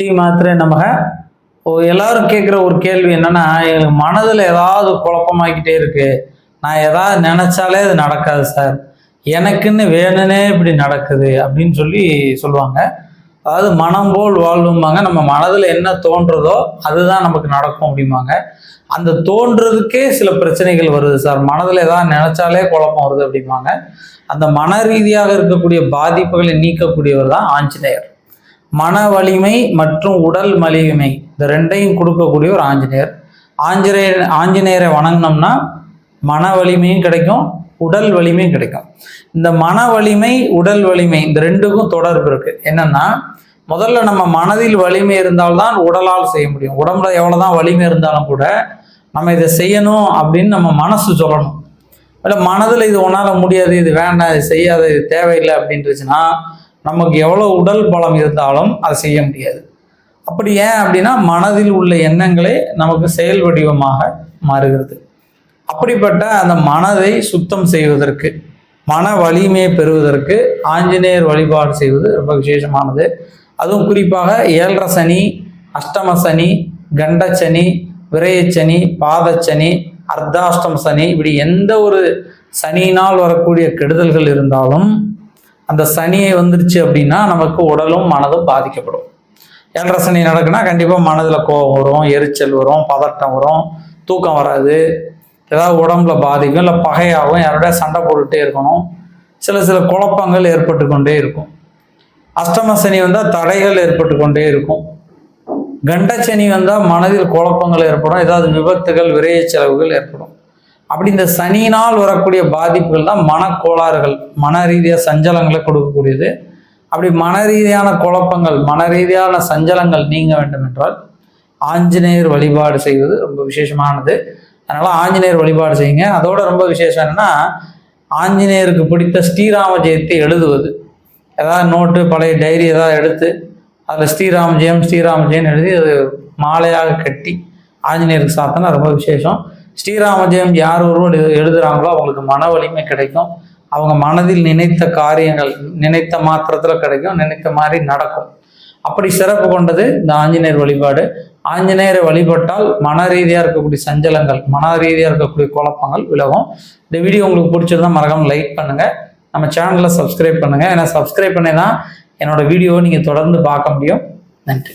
ஸ்ரீ மாத்திரை நமக. ஓ எல்லாரும் கேட்குற ஒரு கேள்வி என்னன்னா எனக்கு மனதில் ஏதாவது குழப்பமாக்கிட்டே இருக்கு. நான் ஏதாவது நினைச்சாலே அது நடக்காது சார். எனக்குன்னு வேணுன்னே இப்படி நடக்குது அப்படின்னு சொல்லி சொல்லுவாங்க. அதாவது மனம் போல் வாழ்வும்பாங்க நம்ம மனதில் என்ன தோன்றதோ அதுதான் நமக்கு நடக்கும் அப்படிம்பாங்க. அந்த தோன்றதுக்கே சில பிரச்சனைகள் வருது சார். மனதில் ஏதாவது நினைச்சாலே குழப்பம் வருது அப்படிம்பாங்க. அந்த மன ரீதியாக இருக்கக்கூடிய பாதிப்புகளை நீக்கக்கூடியவர் தான் ஆஞ்சநேயர். மன வலிமை மற்றும் உடல் வலிமை இந்த ரெண்டையும் கொடுக்கக்கூடிய ஒரு ஆஞ்சநேயர். ஆஞ்சநேயர் ஆஞ்சநேயரை வணங்கினோம்னா மன வலிமையும் கிடைக்கும் உடல் வலிமையும் கிடைக்கும். இந்த மன வலிமை உடல் வலிமை இந்த ரெண்டுக்கும் தொடர்பு இருக்கு. என்னன்னா முதல்ல நம்ம மனதில் வலிமை இருந்தால்தான் உடலால் செய்ய முடியும். உடம்புல எவ்வளோதான் வலிமை இருந்தாலும் கூட நம்ம இதை செய்யணும் அப்படின்னு நம்ம மனசு சொல்லணும். இல்லை மனதில் இது உன்னால் முடியாது இது வேண்டாம் இது செய்யாத இது தேவையில்லை அப்படின்ட்டுச்சுன்னா நமக்கு எவ்வளோ உடல் பலம் இருந்தாலும் அதை செய்ய முடியாது. அப்படி ஏன் அப்படின்னா மனதில் உள்ள எண்ணங்களே நமக்கு செயல் வடிவமாக மாறுகிறது. அப்படிப்பட்ட அந்த மனதை சுத்தம் செய்வதற்கு மன வலிமையை பெறுவதற்கு ஆஞ்சநேயர் வழிபாடு செய்வது ரொம்ப விசேஷமானது. அதுவும் குறிப்பாக ஏழரை சனி அஷ்டம சனி கண்டச்சனி விரயச்சனி பாதச்சனி அர்த்தாஷ்டம சனி இப்படி எந்த ஒரு சனியினால் வரக்கூடிய கெடுதல்கள் இருந்தாலும் அந்த சனியை வந்துருச்சு அப்படின்னா நமக்கு உடலும் மனதும் பாதிக்கப்படும். ஏழரை சனி நடக்குன்னா கண்டிப்பாக மனதில் கோபம் வரும் எரிச்சல் வரும் பதட்டம் வரும் தூக்கம் வராது. ஏதாவது உடம்புல பாதிக்கும் இல்லை பகையாகவும் யாரோடய சண்டை போட்டுகிட்டே இருக்கணும். சில சில குழப்பங்கள் ஏற்பட்டு கொண்டே இருக்கும். அஷ்டம சனி வந்தால் தடைகள் ஏற்பட்டு கொண்டே இருக்கும் கண்டச்சனி வந்தால் மனதில் குழப்பங்கள் ஏற்படும். ஏதாவது விபத்துகள் விரைய செலவுகள் ஏற்படும். அப்படி இந்த சனியினால் வரக்கூடிய பாதிப்புகள் தான் மனக்கோளாறுகள். மன ரீதியாக சஞ்சலங்களை கொடுக்கக்கூடியது. அப்படி மன ரீதியான குழப்பங்கள் மன ரீதியான சஞ்சலங்கள் நீங்க வேண்டும் என்றால் ஆஞ்சநேயர் வழிபாடு செய்வது ரொம்ப விசேஷமானது. அதனால் ஆஞ்சநேயர் வழிபாடு செய்யுங்க. அதோட ரொம்ப விசேஷம் என்னன்னா ஆஞ்சநேயருக்கு பிடித்த ஸ்ரீராம ஜெயத்தை எழுதுவது. ஏதாவது நோட்டு பழைய டைரி ஏதாவது எடுத்து அதில் ஸ்ரீராம ஜெயம் ஸ்ரீராம ஜெயம் எழுதி அது மாலையாக கட்டி ஆஞ்சநேயருக்கு சாத்தினா ரொம்ப விசேஷம். ஸ்ரீராம ஜெயம் யார் ஒருவர் எழுதுகிறாங்களோ எழுதுறாங்களோ அவங்களுக்கு மன வலிமை கிடைக்கும். அவங்க மனதில் நினைத்த காரியங்கள் நினைத்த மாத்திரத்தில் கிடைக்கும் நினைத்த மாதிரி நடக்கும். அப்படி சிறப்பு கொண்டது இந்த ஆஞ்சநேயர் வழிபாடு. ஆஞ்சநேயரை வழிபட்டால் மன ரீதியாக இருக்கக்கூடிய சஞ்சலங்கள் மன ரீதியாக இருக்கக்கூடிய குழப்பங்கள் விலகும். இந்த வீடியோ உங்களுக்கு பிடிச்சிருந்தா மறக்காம லைக் பண்ணுங்க. நம்ம சேனலை சப்ஸ்கிரைப் பண்ணுங்க. ஏன்னா சப்ஸ்கிரைப் பண்ணி தான் என்னோட வீடியோவை நீங்கள் தொடர்ந்து பார்க்க முடியும். நன்றி.